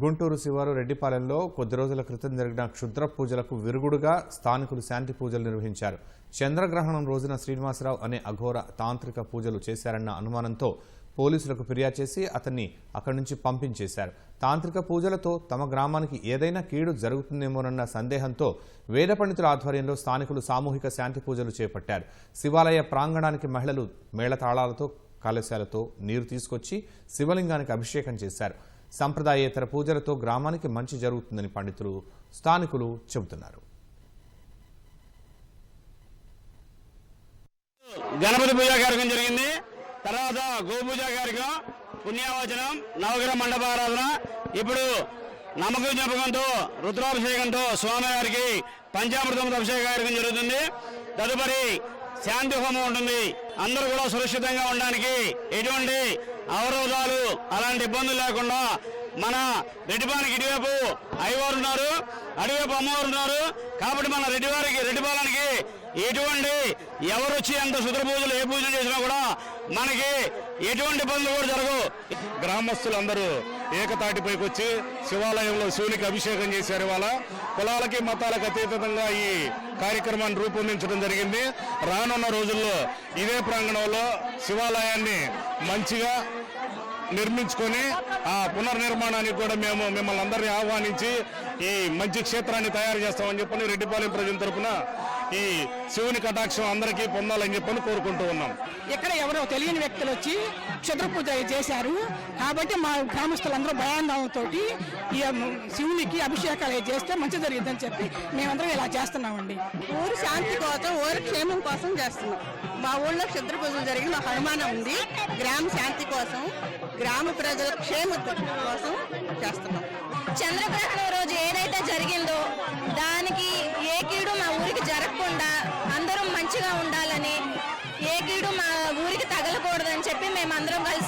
గుంటూరు శివారు రెడ్డిపాలెంలో కొద్ది రోజుల క్రితం జరిగిన క్షుద్ర పూజలకు విరుగుడుగా స్థానికులు శాంతి పూజలు నిర్వహించారు. చంద్రగ్రహణం రోజున శ్రీనివాసరావు అనే అఘోర తాంత్రిక పూజలు చేశారన్న అనుమానంతో పోలీసులకు ఫిర్యాదు చేసి అతన్ని అక్కడి నుంచి పంపించేశారు. తాంత్రిక పూజలతో తమ గ్రామానికి ఏదైనా కీడు జరుగుతుందేమోనన్న సందేహంతో వేద పండితుల ఆధ్వర్యంలో స్థానికులు సామూహిక శాంతి పూజలు చేపట్టారు. శివాలయ ప్రాంగణానికి మహిళలు మేళతాళాలతో కలశాలతో నీరు తీసుకొచ్చి శివలింగానికి అభిషేకం చేశారు. సంప్రదాయేతర పూజలతో గ్రామానికి మంచి జరుగుతుందని పండితులు స్థానికులు చెబుతున్నారు. గణపతి పూజా కార్యక్రమం జరిగింది. తర్వాత గోపూజ కార్యక్రమం పుణ్యావచనం నవగ్రహ మండపారాధన ఇప్పుడు నమ్మక జ్ఞాపకంతో రుద్రాభిషేకంతో స్వామివారికి పంచామృతం అభిషేక కార్యక్రమం జరుగుతుంది. తదుపరి శాంతి హోమం ఉంటుంది. అందరూ కూడా సురక్షితంగా ఉండడానికి ఎటువంటి అవరోధాలు అలాంటి ఇబ్బందులు లేకుండా మన రెడ్డిపాలకి ఇటువైపు అయ్యవారు ఉన్నారు అటువైపు అమ్మవారు ఉన్నారు. కాబట్టి మన రెడ్డివారికి రెడ్డిపాలనికి ఎటువంటి ఎవరు వచ్చి ఎంత శుద్ర పూజలు ఏ పూజలు చేసినా కూడా మనకి ఎటువంటి ఇబ్బందులు కూడా జరగవు. గ్రామస్తులందరూ ఏకతాటిపైకి వచ్చి శివాలయంలో శివునికి అభిషేకం చేశారు ఇవాళ. కులాలకి మతాలకు అతీతంగా ఈ కార్యక్రమాన్ని రూపొందించడం జరిగింది. రానున్న రోజుల్లో ఇదే ప్రాంగణంలో శివాలయాన్ని మంచిగా నిర్మించుకొని ఆ పునర్నిర్మాణానికి కూడా మేము మిమ్మల్ని అందరినీ ఆహ్వానించి ఈ మంచి క్షేత్రాన్ని తయారు చేస్తామని చెప్పని రెడ్డిపాలెం ప్రజల తరపున ఈ శివుని కటాక్షం అందరికీ పొందాలని చెప్పని కోరుకుంటూ ఉన్నాం. ఇక్కడ ఎవరో తెలియని వ్యక్తులు వచ్చి క్షుద్ర పూజ చేశారు. కాబట్టి మా గ్రామస్తులందరూ భయాందోళనతో ఈ శివునికి అభిషేకాలు చేస్తే మంచి జరిగిద్దని చెప్పి మేమందరం ఇలా చేస్తున్నామండి. ఊరు శాంతి కోసం ఊరు క్షేమం కోసం చేస్తున్నాం. మా ఊళ్ళో క్షుద్ర పూజలు జరిగి మాకు అనుమానం ఉంది. గ్రామ శాంతి కోసం. గ్రామ ప్రజల క్షేమ కోసం చేస్తున్నాం. చంద్రగ్రహణం రోజు ఏదైతే జరిగిందో దానికి ఏ కీడు మా ఊరికి జరగకుండా అందరం మంచిగా ఉండాలని ఏ కీడు మా ఊరికి తగలకూడదని చెప్పి మేమందరం కలిసి